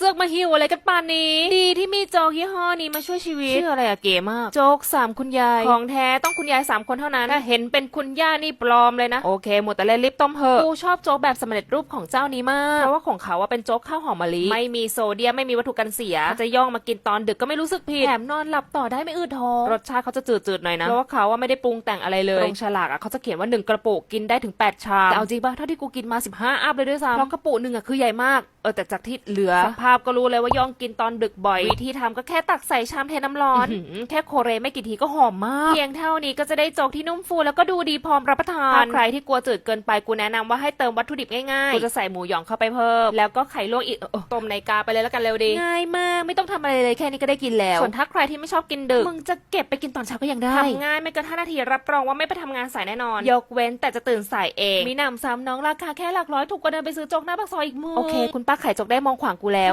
เสือกมาหิวอะไรกันป่านนี้ ดีที่มีโจ๊กยี่ห้อนี้มาช่วยชีวิตชื่ออะไรอะเก๋มาก โจ๊กสามคุณยาย ของแท้ต้องคุณยายสามคนเท่านั้น ถ้าเห็นเป็นคุณย่านี่ปลอมเลยนะ โอเค หมดแต่เล่นลิปต้มเพอะกูชอบโจ๊กแบบสำเร็จรูปของเจ้านี้มาก เพราะว่าของเขาว่าเป็นโจ๊กข้าวหอมมะลิ ไม่มีโซเดียมไม่มีวัตถุกันเสียถ้าจะย่องมากินตอนดึกก็ไม่รู้สึกผิด แถมนอนหลับต่อได้ไม่อืดท้อง รสชาติเขาจะจืดๆหน่อยนะ เพราะว่าเขาว่าไม่ได้ปรุงแต่งอะไรเลยตรงฉลากอะเขาจะเขียนว่าหนึ่งกระปุกกินได้ถึง8ชามแต่เอาจริงป่ะเท่าที่กูกินมา 15 อัพเลยด้วยซ้ำเพราะกระปุกหนึ่งอะคือใหญ่มากเออแต่จากที่เหลือสภาพก็รู้เลยว่าย่องกินตอนดึกบ่อย วิธีทำก็แค่ตักใส่ชามเทน้ำร้อนอื้อหือแค่โคเรไม่กี่ทีก็หอมมาก เพียงเท่านี้ก็จะได้โจ๊กที่นุ่มฟูแล้วก็ดูดีพร้อมรับประทานถ้าใครที่กลัวจืดเกินไปกูแนะนำว่าให้เติมวัตถุดิบง่ายๆ กูจะใส่หมูหยองเข้าไปเพิ่ม แล้วก็ไข่ลวกอีกเออต้มในกาไปเลยแล้วกันเร็วดี ง่ายมากไม่ต้องทำอะไรเลยแค่นี้ก็ได้กินแล้ว ส่วนถ้าใครที่ไม่ชอบกินดึก มึงจะเก็บไปกินตอนเช้าก็ยังได้ ทำง่ายไม่เกิน5นาทีรับรองว่าไม่ไปทำงานสายแน่นอน ยกเว้นแต่จะตื่นสายเอง มีหนำซ้ำน้องราคาแค่หลักร้อยถูกกว่าเดินไปซื้อโจ๊กหน้าปากซอยอีกมือโอเค คุณป้าขายโจ๊กได้มองขวางกูแล้ว